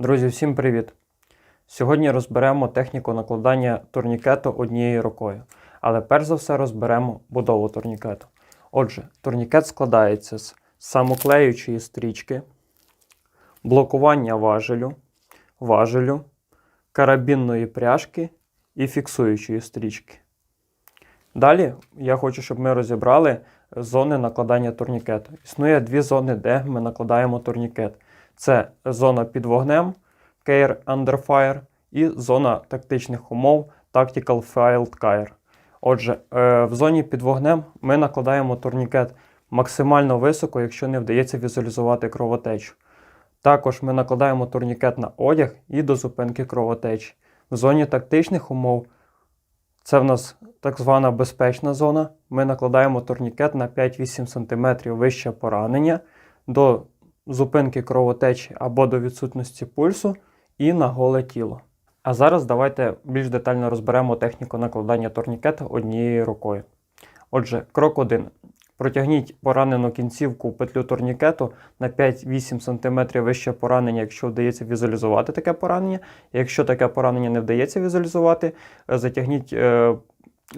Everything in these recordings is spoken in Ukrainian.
Друзі, всім привіт! Сьогодні розберемо техніку накладання турнікету однією рукою, але перш за все розберемо будову турнікету. Отже, турнікет складається з самоклеючої стрічки, блокування важелю, важелю, карабінної пряжки і фіксуючої стрічки. Далі я хочу, щоб ми розібрали зони накладання турнікету. Існує дві зони, де ми накладаємо турнікет. Це зона під вогнем Care Under Fire і зона тактичних умов Tactical Field Care. Отже, е, в зоні під вогнем ми накладаємо турнікет максимально високо, якщо не вдається візуалізувати кровотечу. Також ми накладаємо турнікет на одяг і до зупинки кровотечі. В зоні тактичних умов це в нас так звана безпечна зона. Ми накладаємо турнікет на 5-8 см вище поранення до зупинки кровотечі або до відсутності пульсу і на голе тіло. А зараз давайте більш детально розберемо техніку накладання турнікета однією рукою. Отже, крок 1. Протягніть поранену кінцівку петлю турнікету на 5-8 см вище поранення, якщо вдається візуалізувати таке поранення. Якщо таке поранення не вдається візуалізувати, е, затягніть е,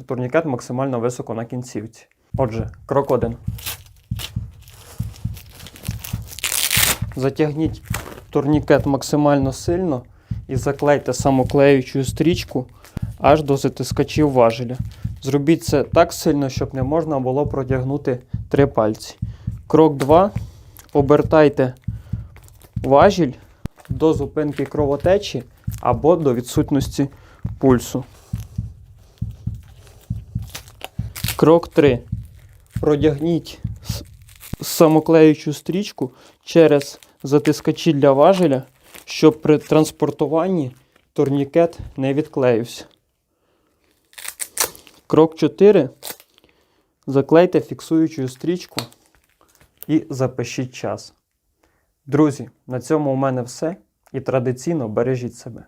турнікет максимально високо на кінцівці. Отже, крок 1. Затягніть турнікет максимально сильно і заклейте самоклеючу стрічку аж до затискачів важеля. Зробіть це так сильно, щоб не можна було протягнути три пальці. Крок 2. Обертайте важіль до зупинки кровотечі або до відсутності пульсу. Крок 3. Продягніть самоклеючу стрічку через затискачі для важеля, щоб при транспортуванні турнікет не відклеївся. Крок 4. Заклейте фіксуючу стрічку і запишіть час. Друзі, на цьому у мене все. І традиційно бережіть себе.